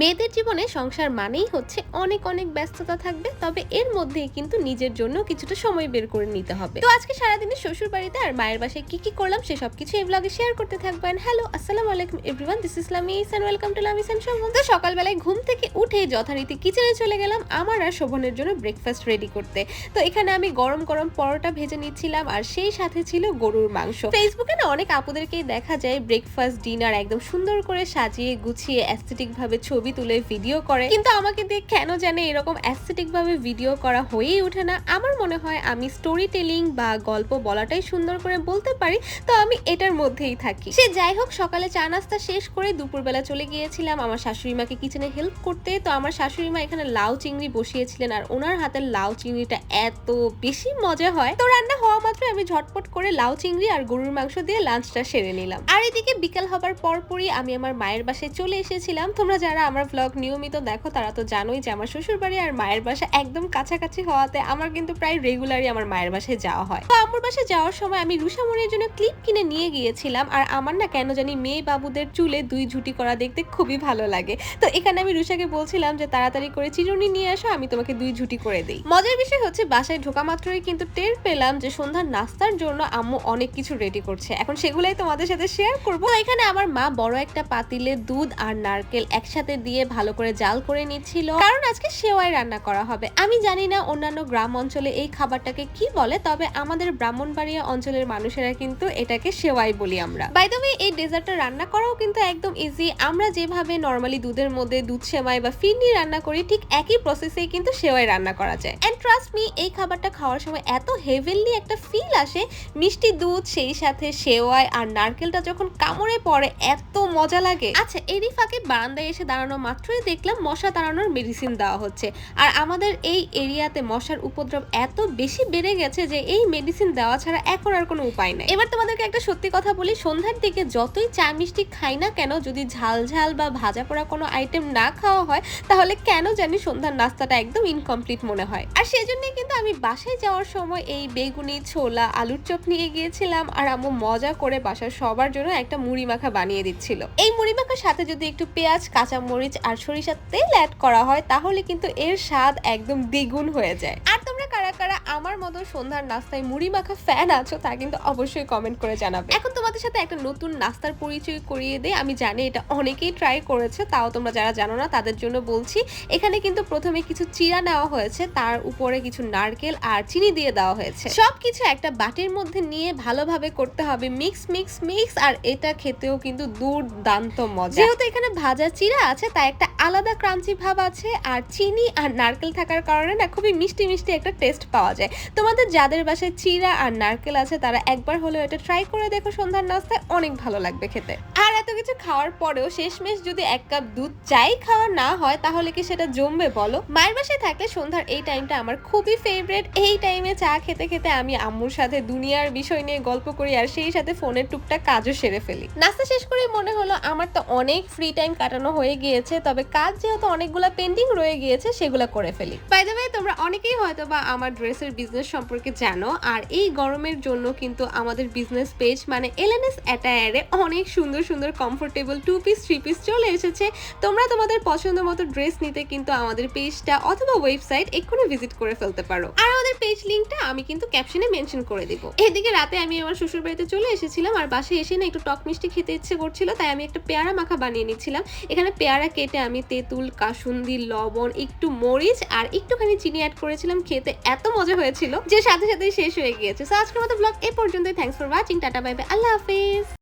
মেয়েদের জীবনে সংসার মানেই হচ্ছে অনেক অনেক ব্যস্ততা থাকবে, তবে এর মধ্যেই কিন্তু নিজের জন্য কিছুটা সময় বের করে নিতে হবে। তো আজকে সারাদিনে শ্বশুর বাড়িতে আর মায়ের বাসায় কি কি করলাম সে কিছু এই ব্লগে শেয়ার করতে থাকবেন। হ্যালো আসসালামু আলাইকুম everyone this is Lamis welcome to Lamis তো সকালবেলায় ঘুম থেকে উঠে যথারীতি কিচেনে চলে গেলাম আমার আর শোভনের জন্য ব্রেকফাস্ট রেডি করতে। তো এখানে আমি গরম গরম পরোটা ভেজে নিচ্ছিলাম আর সেই সাথে ছিল গরুর মাংস। ফেসবুকে না অনেক আপুদেরকেই দেখা যায় ব্রেকফাস্ট ডিনার একদম সুন্দর করে সাজিয়ে গুছিয়ে অ্যাস্থেটিক ভাবে ছবি তুলে ভিডিও করে। কিন্তু আমাকে দিয়ে কেন জানে এরকম অ্যাস্থেটিক ভাবে ভিডিও করা হয়েই ওঠে না। আমার মনে হয় আমি স্টোরি টেলিং বা গল্প বলাটাই সুন্দর করে বলতে পারি, তো আমি এটার মধ্যেই থাকি। সে যাই হোক, সকালে চা নাস্তা শেষ করে দুপুরবেলা চলে গিয়েছিলাম। আমার শাশুড়ি মাকে কিচেনে হেল্প করতে, তো আমার শাশুড়ি মা এখানে লাউ চিংড়ি বসিয়েছিলেন। আর ওনার হাতের লাউ চিংড়িটা এত বেশি মজা হয়। তো রান্না হওয়া মাত্র আমি ঝটপট করে লাউ চিংড়ি আর গরুর মাংস দিয়ে লাঞ্চটা সেরে নিলাম। আর এদিকে বিকাল হবার পরপরই আমি আমার মায়ের বাসায় চলে এসেছিলাম। তোমরা যারা আমার ব্লগ নিয়মিত দেখো, তারা তো জানোই যে আমার শ্বশুর বাড়ি আর মায়ের বাসা একদম কাছাকাছি হওয়াতে আমার কিন্তু প্রায় রেগুলারই আমার মায়ের বাসায় যাওয়া হয়। তো আম্মুর বাসায় যাওয়ার সময় আমি রুষামণির জন্য ক্লিপ কিনে নিয়ে গিয়েছিলাম আর আমার না কেন জানি মেয়ে বাবুদের চুলে দুই ঝুটি করা দেখতে খুবই ভালো লাগে। তো এখানে আমি রুষাকে বলছিলাম যে তাড়াতাড়ি করে চিরুনি নিয়ে আসো, আমি তোমাকে দুই ঝুটি করে দিই। মজার বিষয় হচ্ছে বাসায় ঢোকা মাত্রই কিন্তু টের পেলাম যে সন্ধ্যার নাস্তার জন্য আম্মু অনেক কিছু রেডি করছে। এখন সেগুলাই তোমাদের সাথে শেয়ার করব। এখানে আমার মা বড় একটা পাতিলে দুধ আর নারকেল একসাথে দিয়ে ভালো করে জাল করে নিচ্ছিল। কারণ আজকে সেওয়াই রান্না করা হবে। আমি জানি না অন্যান্য গ্রাম অঞ্চলে এই খাবারটাকে কি বলে, তবে আমাদের ব্রাহ্মণবাড়িয়া অঞ্চলের মানুষেরা কিন্তু এটাকে সেওয়াই বলি আমরা। বাই এই ডেজার্টটা রান্না করাও কিন্তু একদম ইজি আমরা যেভাবে নর্মালি দুধের মধ্যে দুধ সেমাই বা ফিরনি রান্না করি, ঠিক একই প্রসেসেই কিন্তু সেওয়াই রান্না করা যায়। এন্ড ট্রাস্ট মি এই খাবারটা খাওয়ার সময় এত হেভেনলি একটা ফিল আসে, মিষ্টি দুধ, সেই সাথে সেওয়াই আর নারকেলটা যখন কামড়ে পড়ে, এত মজা লাগে। আচ্ছা এরই ফাঁকে বারান্দায় এসে দাঁড়ানো মাত্রই দেখলাম মশা তাড়ানোর মেডিসিন দেওয়া হচ্ছে। আর আমাদের এই এরিয়াতে মশার উপদ্রব এত বেশি বেড়ে গেছে যে এই মেডিসিন দেওয়া ছাড়া এখন আর কোনো উপায় নেই। এবার তোমাদেরকে একটা সত্যি কথা বলি, সন্ধ্যার দিকে যতই চা মিষ্টি খাই না কেন, যদি ঝাল ঝাল বা ভাজা পোড়া কোনো আইটেম না খাওয়া হয়, তাহলে কেন জানি সন্ধ্যার নাস্তাটা একদম ইনকমপ্লিট মনে হয়। আর সেই জন্যই কিন্তু আমি বাসায় যাওয়ার সময় এই বেগুনি, ছোলা, আলুর চপ নিয়ে গিয়েছিলাম আর আম্মু মজা করে বাসার সবার জন্য একটা মুড়ি মাখা বানিয়ে দিচ্ছিল। এই মুড়ি মাখার সাথে যদি একটু পেঁয়াজ কাঁচা মরিচ আর সরিষার তেল অ্যাড করা হয়, তাহলে কিন্তু এর স্বাদ একদম দ্বিগুণ হয়ে যায়। আর তোমরা কারা কারা আমার মতো সন্ধ্যার নাস্তায় মুড়ি মাখা ফ্যান আছো তা কিন্তু অবশ্যই কমেন্ট করে জানাবে। এখন তোমাদের সাথে একটা নতুন নাস্তার পরিচয় করিয়ে দেয় আমি জানি এটা অনেকেই ট্রাই করেছে, তাও তোমরা যারা জানো না, তাদের জন্য বলছি। এখানে কিন্তু প্রথমে কিছু চিরা নেওয়া হয়েছে, তার উপরে কিছু নারকেল আর চিনি দিয়ে দেওয়া হয়েছে। সব কিছু একটা বাটির মধ্যে নিয়ে ভালোভাবে করতে হবে। মিক্স মিক্স মিক্স আর এটা খেতেও কিন্তু দুর্দান্ত মজা। যেহেতু এখানে ভাজা চিরা আছে, তাই একটা আলাদা ক্রাঞ্চি ভাব আছে, আর চিনি আর নারকেল থাকার কারণে না খুবই মিষ্টি মিষ্টি একটা টেস্ট পাওয়া যায়। তোমাদের যাদের বাসায় চিরা আর নারকেল আছে, তারা একবার হলেও এটা ট্রাই করে দেখো সন্ধ্যার নাস্তায়, অনেক ভালো লাগবে খেতে। আর এত কিছু খাওয়ার পরেও শেষমেশ যদি এক কাপ দুধ চাই খাওয়া না হয়, তাহলে কি সেটা জমবে বলো? মায়ের বাসায় থাকলে সন্ধ্যার এই টাইমটা আমার খুবই ফেভারিট এই টাইমে চা খেতে খেতে আমি আম্মুর সাথে দুনিয়ার বিষয় নিয়ে গল্প করি, আর সেই সাথে ফোনের টুকটাক কাজও সেরে ফেলি। নাস্তা শেষ করে মনে হলো আমার তো অনেক ফ্রি টাইম কাটানো হয়ে গিয়েছে, তবে কাজ যেহেতু অনেকগুলো পেন্ডিং রয়ে গিয়েছে, সেগুলো করে ফেলি। তোমরা অনেকেই হয়তো বা আমার ড্রেসের বিজনেস সম্পর্কে জানো, আর এই গরমের জন্য কিন্তু আমাদের বিজনেস পেজ মানে এলএনএস অ্যাটায়ারে অনেক সুন্দর সুন্দর comfortable two piece three piece চলে এসেছে। তোমরা তোমাদের পছন্দ মতো ড্রেস নিতে কিন্তু আমাদের পেজটা অথবা ওয়েবসাইট এক্ষুনি ভিজিট করে ফেলতে পারো। আর আমাদের পেজ লিঙ্কটা আমি কিন্তু ক্যাপশনে মেনশন করে দিব। এদিকে রাতে আমি আমার শ্বশুর বাড়িতে চলে এসেছিলাম, আর বাসে এসে না একটু টক মিষ্টি খেতে ইচ্ছে করছিল, তাই আমি একটা পেয়ারা মাখা বানিয়ে নিচ্ছিলাম। এখানে পেয়ারা কেটে আমি তেঁতুল, কাসুন্দি, লবণ, একটু মরিচ, আর একটুখানি চিনি অ্যাড করেছিলাম, খেতে এত মজা হয়েছিল যে সাথে সাথে শেষ হয়ে গিয়েছে। সো আজকের মতো ব্লগ এ পর্যন্তই। Thanks for watching tata bye bye Allah Hafiz.